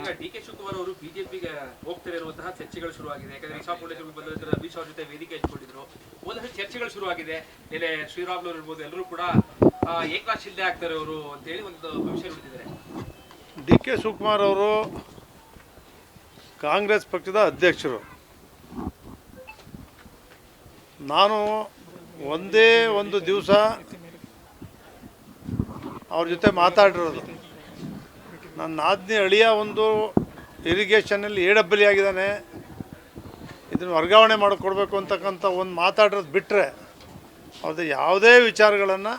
ಈಗ D K Shivakumar ಅವರು ಬಿಜೆಪಿಗೆ ಹೋಗ್ತಿರುವಂತಹ ಚರ್ಚೆಗಳು ಶುರುವಾಗಿದೆ. ಯಾಕಂದ್ರೆ ಇಶಾ ಫೌಂಡೇಶನ್ ಬಂದಿದ್ರು ಅಮಿತ್ ಶಾ ಅವ್ರ ಜೊತೆ ವೇದಿಕೆ ಹಂಚ್ಕೊಂಡಿದ್ರು. ಒಂದಷ್ಟು ಚರ್ಚೆಗಳು ಶುರುವಾಗಿದೆ. ನೆಲೆ ಶ್ರೀರಾಮ್ಲು ಇರ್ಬೋದು, ಎಲ್ಲರೂ ಕೂಡ ಏಕನಾಥ್ ಆಗ್ತಾರೆ ಅವರು ಅಂತೇಳಿ ಒಂದು ಭವಿಷ್ಯ ನುಡಿದಿದ್ದಾರೆ ಡಿ ಕೆ ಶಿವಕುಮಾರ್ ಅವರು ಕಾಂಗ್ರೆಸ್ ಪಕ್ಷದ ಅಧ್ಯಕ್ಷರು. ನಾನು ಒಂದೇ ಒಂದು ದಿವಸ ಅವ್ರ ಜೊತೆ ಮಾತಾಡಿರೋದು. ನನ್ನ ಆಜ್ಞೆ ಅಳಿಯ ಒಂದು ಇರಿಗೇಷನಲ್ಲಿ ಏಡಬ್ಬಲಿ ಡಬ್ಬಲಿ ಆಗಿದ್ದಾನೆ. ಇದನ್ನು ವರ್ಗಾವಣೆ ಮಾಡಿಕೊಡ್ಬೇಕು ಅಂತಕ್ಕಂಥ ಒಂದು ಮಾತಾಡೋದು ಬಿಟ್ಟರೆ ಅವ್ರದ್ದು ಯಾವುದೇ ವಿಚಾರಗಳನ್ನು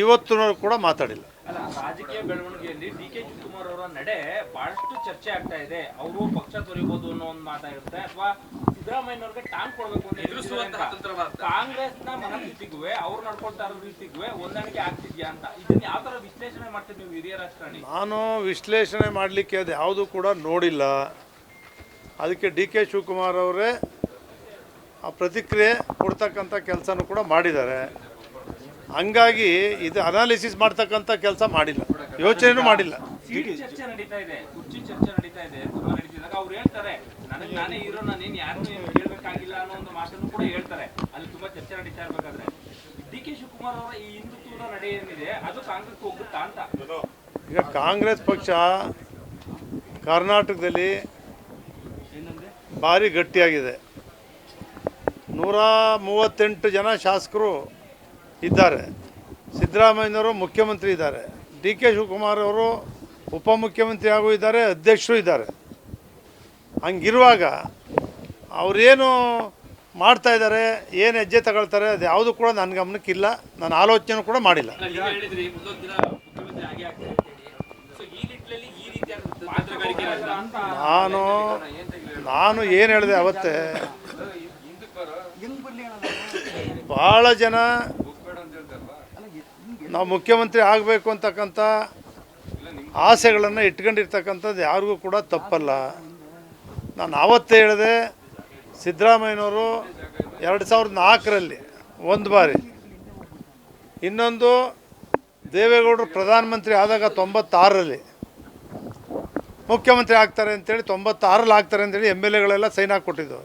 ಇವತ್ತು ಕೂಡ ಮಾತಾಡಿಲ್ಲ. ರಾಜಕೀಯ ಬೆಳವಣಿಗೆಯಲ್ಲಿ ಡಿ ಕೆ ಶಿವಕುಮಾರ್ ಅವರ ನಡೆ ಬಹಳಷ್ಟು ಚರ್ಚೆ ಆಗ್ತಾ ಇದೆ. ಅವರು ಪಕ್ಷ ತೊರಿಬಹುದು ಅನ್ನೋ ಒಂದು ಮಾತಾಗಿರುತ್ತೆ. ಅಥವಾ ಸಿದ್ದರಾಮಯ್ಯನವ್ರಿಗೆ ಟಾಂಗ್ ಕೊಡ್ಬೇಕು ಅಂತ ಕಾಂಗ್ರೆಸ್ನ ಮನಸ್ಥಿತಿಗೂ ಅವ್ರು ನಡ್ಕೊಳ್ತಾ ಇರೋ ರೀತಿಗೂ ಹೊಂದಾಣಿಕೆ ಆಗ್ತಿದ್ಯಾ ಅಂತ. ಇದನ್ನ ಯಾವ ತರ ವಿಶ್ಲೇಷಣೆ ಮಾಡ್ತೀವಿ ನೀವು ಹಿರಿಯ ರಾಜಕಾರಣಿ? ನಾನು ವಿಶ್ಲೇಷಣೆ ಮಾಡಲಿಕ್ಕೆ ಅದು ಯಾವುದೂ ಕೂಡ ನೋಡಿಲ್ಲ. ಅದಕ್ಕೆ ಡಿ ಕೆ ಶಿವಕುಮಾರ್ ಅವರೇ ಆ ಪ್ರತಿಕ್ರಿಯೆ ಕೊಡ್ತಕ್ಕಂಥ ಕೆಲಸನೂ ಕೂಡ ಮಾಡಿದ್ದಾರೆ. ಹಂಗಾಗಿ ಇದು ಅನಾಲಿಸಿಸ್ ಮಾಡ್ತಕ್ಕಂಥ ಕೆಲಸ ಮಾಡಿಲ್ಲ. ಯೋಚನೆನೂ ಮಾಡಿಲ್ಲ. ಸೀಟ್ ಚರ್ಚೆ ನಡೀತಾ ಇದೆ ಕುರ್ಚಿ ಚರ್ಚೆ ನಡೀತಾ ಇದೆ ತುಂಬಾ ನಡೀತಿದಾಗ ಅವ್ರು ಹೇಳ್ತಾರೆ ನನಗೆ ನಾನೇ ಹೀರೋ ನಾನೇನ್ ಯಾರನ್ನೂ ಹೇಳ್ಬೇಕಾಗಿಲ್ಲ ಅನ್ನೋ ಒಂದು ಮಾತನ್ನು ಕೂಡ ಹೇಳ್ತಾರೆ. ಅಲ್ಲಿ ತುಂಬಾ ಚರ್ಚೆ ನಡೀತಾ ಇರ್ಬೇಕಾದ್ರೆ. ಡಿ ಕೆ ಶಿವಕುಮಾರ್ ಅವರ ಈ ಹಿಂದುತ್ವದ ನಡೆ ಏನಿದೆ ಅದು ಕಾಂಗ್ರೆಸ್ ಹೋಗುತ್ತಾ ಅಂತ. ಈಗ ಕಾಂಗ್ರೆಸ್ ಪಕ್ಷ ಕರ್ನಾಟಕದಲ್ಲಿ ಭಾರಿ ಗಟ್ಟಿಯಾಗಿದೆ. ನೂರ ಮೂವತ್ತೆಂಟು ಜನ ಶಾಸಕರು ಇದ್ದಾರೆ. ಸಿದ್ದರಾಮಯ್ಯನವರು ಮುಖ್ಯಮಂತ್ರಿ ಇದ್ದಾರೆ. ಡಿ ಕೆ ಶಿವಕುಮಾರ್ ಅವರು ಉಪಮುಖ್ಯಮಂತ್ರಿ ಹಾಗೂ ಇದ್ದಾರೆ ಅಧ್ಯಕ್ಷರು ಇದ್ದಾರೆ. ಹಂಗಿರುವಾಗ ಅವರೇನು ಮಾಡ್ತಾ ಇದ್ದಾರೆ ಏನು ಹೆಜ್ಜೆ ತಗೊಳ್ತಾರೆ ಅದು ಯಾವುದು ಕೂಡ ನನ್ನ ಗಮನಕ್ಕಿಲ್ಲ ನಾನು ಆಲೋಚನೆ ಕೂಡ ಮಾಡಿಲ್ಲ. ಈಗ ಹೇಳಿದ್ರಿ ಮುಂದೊಂದು ದಿನ ಮುಖ್ಯಮಂತ್ರಿ ಆಗೇ ಆಗ್ತಾರೆ ಅಂತೇಳಿ ಸೊ ಈ ನಿಟ್ಟಿನಲ್ಲಿ ಈ ರೀತಿಯಾದ ತಂತ್ರಗಾರಿಕೆ ಅಂತ ನಾನು ನಾನು ಏನು ಹೇಳಿದೆ ಅವತ್ತೇ. ಭಾಳ ಜನ ನಾವು ಮುಖ್ಯಮಂತ್ರಿ ಆಗಬೇಕು ಅಂತಕ್ಕಂಥ ಆಸೆಗಳನ್ನು ಇಟ್ಕೊಂಡಿರ್ತಕ್ಕಂಥದ್ದು ಯಾರಿಗೂ ಕೂಡ ತಪ್ಪಲ್ಲ. ನಾನು ಆವತ್ತೇ ಹೇಳಿದೆ, ಸಿದ್ದರಾಮಯ್ಯನವರು ಎರಡು ಸಾವಿರದ ನಾಲ್ಕರಲ್ಲಿ ಒಂದು ಬಾರಿ. ಇನ್ನೊಂದು ದೇವೇಗೌಡರು ಪ್ರಧಾನಮಂತ್ರಿ ಆದಾಗ ತೊಂಬತ್ತಾರರಲ್ಲಿ. ಮುಖ್ಯಮಂತ್ರಿ ಆಗ್ತಾರೆ ಅಂತೇಳಿ ತೊಂಬತ್ತಾರಲ್ಲಿ ಆಗ್ತಾರೆ ಅಂತೇಳಿ ಎಂ ಎಲ್ ಎಗಳೆಲ್ಲ ಸೈನ್ ಹಾಕ್ಕೊಟ್ಟಿದ್ದು.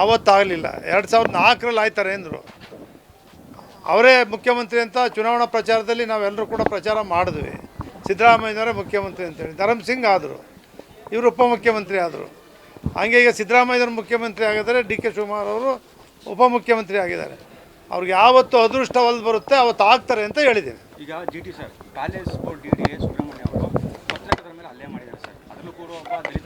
ಆವತ್ತಾಗಲಿಲ್ಲ. ಎರಡು ಸಾವಿರದ ನಾಲ್ಕರಲ್ಲಿ ಆಯ್ತಾರೆ ಅಂದರು. ಅವರೇ ಮುಖ್ಯಮಂತ್ರಿ ಅಂತ ಚುನಾವಣಾ ಪ್ರಚಾರದಲ್ಲಿ ನಾವೆಲ್ಲರೂ ಕೂಡ ಪ್ರಚಾರ ಮಾಡಿದ್ವಿ. ಸಿದ್ದರಾಮಯ್ಯನವರೇ ಮುಖ್ಯಮಂತ್ರಿ ಅಂತೇಳಿ. ಧರಮ್ ಸಿಂಗ್ ಆದರು. ಇವರು ಉಪಮುಖ್ಯಮಂತ್ರಿ ಆದರು. ಹಾಗೆ ಈಗ ಸಿದ್ದರಾಮಯ್ಯನವರು ಮುಖ್ಯಮಂತ್ರಿ ಆಗಿದ್ದಾರೆ, ಡಿ ಕೆ ಶಿವಕುಮಾರ್ ಅವರು ಉಪಮುಖ್ಯಮಂತ್ರಿ ಆಗಿದ್ದಾರೆ. ಅವ್ರಿಗೆ ಯಾವತ್ತು ಅದೃಷ್ಟ ಒಲ್ದು ಬರುತ್ತೆ, ಅವತ್ತು ಆಗ್ತಾರೆ ಅಂತ ಹೇಳಿದ್ದೀನಿ. ಈಗ G T sir, college D D Subrahmanya ಅವರು ಪತ್ರಕರ್ತರ ಮೇಲೆ ಹಲ್ಲೆ ಮಾಡಿದ್ದಾರೆ ಸರ್. ಅದನ್ನು ಕೂಡ ಒಬ್ಬ ದಲಿತ